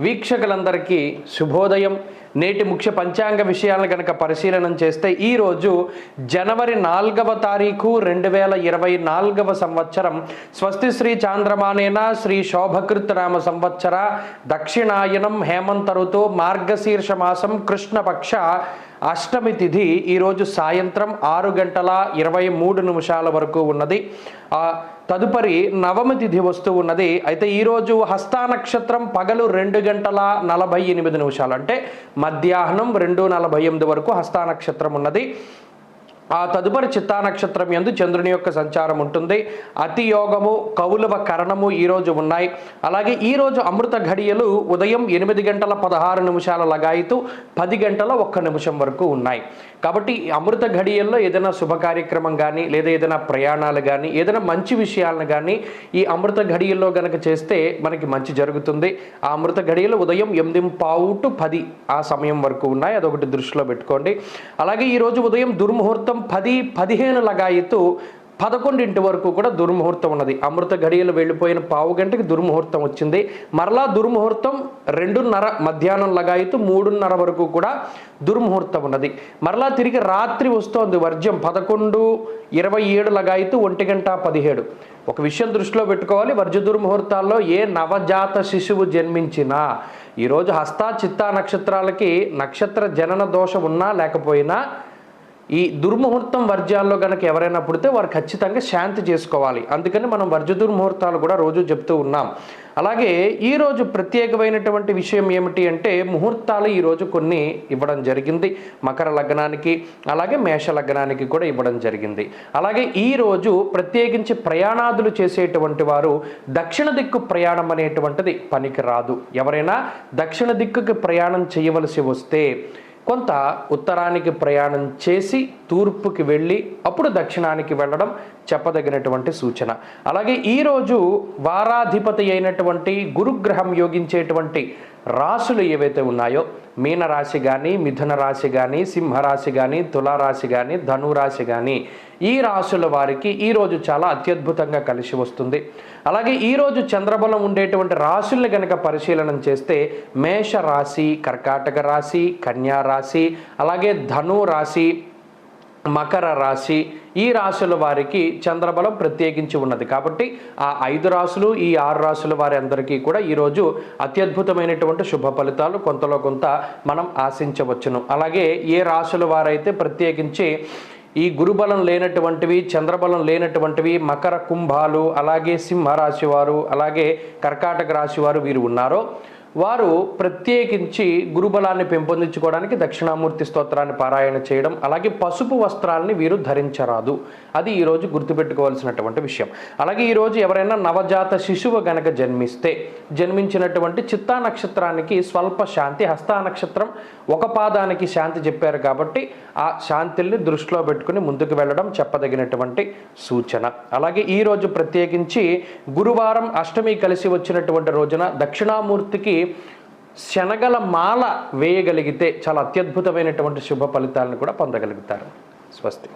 వీక్షకులందరికీ శుభోదయం. నేటి ముఖ్య పంచాంగ విషయాలను కనుక పరిశీలనం చేస్తే ఈరోజు జనవరి నాలుగవ తారీఖు రెండు వేల ఇరవై నాలుగవ సంవత్సరం. స్వస్తి శ్రీ చాంద్రమానేన శ్రీ శోభకృత్ నామ సంవత్సర దక్షిణాయనం హేమంత ఋతు మార్గశీర్ష మాసం కృష్ణపక్ష అష్టమి తిథి ఈరోజు సాయంత్రం ఆరు గంటల ఇరవై మూడు నిమిషాల వరకు ఉన్నది. తదుపరి నవమి తిథి వస్తూ ఉన్నది. అయితే ఈరోజు హస్తా నక్షత్రం పగలు రెండు గంటల నలభై ఎనిమిది నిమిషాలు. అంటే మధ్యాహ్నం రెండు నలభై ఎనిమిది వరకు హస్తా నక్షత్రం ఉన్నది. ఆ తదుపరి చిత్తా నక్షత్రం ఎందు చంద్రుని యొక్క సంచారం ఉంటుంది. అతి యోగము కౌలవ కరణము ఈరోజు ఉన్నాయి. అలాగే ఈరోజు అమృత ఘడియలు ఉదయం ఎనిమిది గంటల పదహారు నిమిషాల లగాయితూ పది గంటల ఒక్క నిమిషం వరకు ఉన్నాయి. కాబట్టి అమృత ఘడియల్లో ఏదైనా శుభ కార్యక్రమం కానీ లేదా ఏదైనా ప్రయాణాలు కానీ ఏదైనా మంచి విషయాలను కానీ ఈ అమృత ఘడియల్లో గనక చేస్తే మనకి మంచి జరుగుతుంది. ఆ అమృత ఘడియలు ఉదయం ఎనిమిది పావు టు పది ఆ సమయం వరకు ఉన్నాయి. అదొకటి దృష్టిలో పెట్టుకోండి. అలాగే ఈరోజు ఉదయం దుర్ముహూర్తం పది పదిహేను లగాయితు పదకొండింటి వరకు కూడా దుర్ముహూర్తం ఉన్నది. అమృత ఘడియలు వెళ్ళిపోయిన పావు గంటకి దుర్ముహూర్తం వచ్చింది. మరలా దుర్ముహూర్తం రెండున్నర మధ్యాహ్నం లగాయితూ మూడున్నర వరకు కూడా దుర్ముహూర్తం ఉన్నది. మరలా తిరిగి రాత్రి వస్తోంది వర్జ్యం పదకొండు ఇరవై ఏడు లగాయితూ ఒంటి గంట పదిహేడు. ఒక విషయం దృష్టిలో పెట్టుకోవాలి. వర్జ దుర్ముహూర్తాల్లో ఏ నవజాత శిశువు జన్మించినా ఈరోజు హస్తా చిత్తా నక్షత్రాలకి నక్షత్ర జనన దోషం ఉన్నా లేకపోయినా ఈ దుర్ముహూర్తం వర్జ్యాల్లో కనుక ఎవరైనా పుడితే వారు ఖచ్చితంగా శాంతి చేసుకోవాలి. అందుకని మనం వర్జ దుర్ముహూర్తాలు కూడా రోజు చెప్తూ ఉన్నాం. అలాగే ఈరోజు ప్రత్యేకమైనటువంటి విషయం ఏమిటి అంటే ముహూర్తాలు ఈరోజు కొన్ని ఇవ్వడం జరిగింది. మకర లగ్నానికి అలాగే మేష లగ్నానికి కూడా ఇవ్వడం జరిగింది. అలాగే ఈరోజు ప్రత్యేకించి ప్రయాణాదులు చేసేటువంటి వారు దక్షిణ దిక్కు ప్రయాణం అనేటువంటిది పనికి రాదు ఎవరైనా దక్షిణ దిక్కుకి ప్రయాణం చేయవలసి వస్తే కొంత ఉత్తరానికి ప్రయాణం చేసి తూర్పుకి వెళ్ళి అప్పుడు దక్షిణానికి వెళ్ళడం చెప్పదగినటువంటి సూచన. అలాగే ఈరోజు వారాధిపతి అయినటువంటి గురుగ్రహం యోగించేటువంటి రాశులు ఏవైతే ఉన్నాయో మీనరాశి కానీ మిథున రాశి కానీ సింహరాశి కానీ తులారాశి కానీ ధనురాశి కానీ ఈ రాశుల వారికి ఈరోజు చాలా అత్యద్భుతంగా కలిసి వస్తుంది. అలాగే ఈరోజు చంద్రబలం ఉండేటువంటి రాశుల్ని కనుక పరిశీలన చేస్తే మేష రాశి కర్కాటక రాశి కన్యా రాశి అలాగే ధను రాశి మకర రాశి ఈ రాశుల వారికి చంద్రబలం ప్రత్యేకించి ఉన్నది. కాబట్టి ఆ ఐదు రాశులు ఈ ఆరు రాశుల వారి అందరికీ కూడా ఈరోజు అత్యద్భుతమైనటువంటి శుభ ఫలితాలు కొంతలో కొంత మనం ఆశించవచ్చును. అలాగే ఏ రాశుల వారైతే ప్రత్యేకించి ఈ గురుబలం లేనటువంటివి చంద్రబలం లేనటువంటివి మకర కుంభాలు అలాగే సింహరాశి వారు అలాగే కర్కాటక రాశి వారు వీరు ఉన్నారో వారు ప్రత్యేకించి గురుబలాన్ని పెంపొందించుకోవడానికి దక్షిణామూర్తి స్తోత్రాన్ని పారాయణ చేయడం అలాగే పసుపు వస్త్రాలని వీరు ధరించరాదు. అది ఈరోజు గుర్తుపెట్టుకోవాల్సినటువంటి విషయం. అలాగే ఈరోజు ఎవరైనా నవజాత శిశువు గనక జన్మిస్తే జన్మించినటువంటి చిత్తా నక్షత్రానికి స్వల్ప శాంతి హస్తా నక్షత్రం ఒక పాదానికి శాంతి చెప్పారు కాబట్టి ఆ శాంతిల్ని దృష్టిలో పెట్టుకుని ముందుకు వెళ్ళడం చెప్పదగినటువంటి సూచన. అలాగే ఈరోజు ప్రత్యేకించి గురువారం అష్టమి కలిసి వచ్చినటువంటి రోజున దక్షిణామూర్తికి శనగల మాల వేయగలిగితే చాలా అత్యద్భుతమైనటువంటి శుభ ఫలితాలను కూడా పొందగలుగుతారు. స్వస్తి.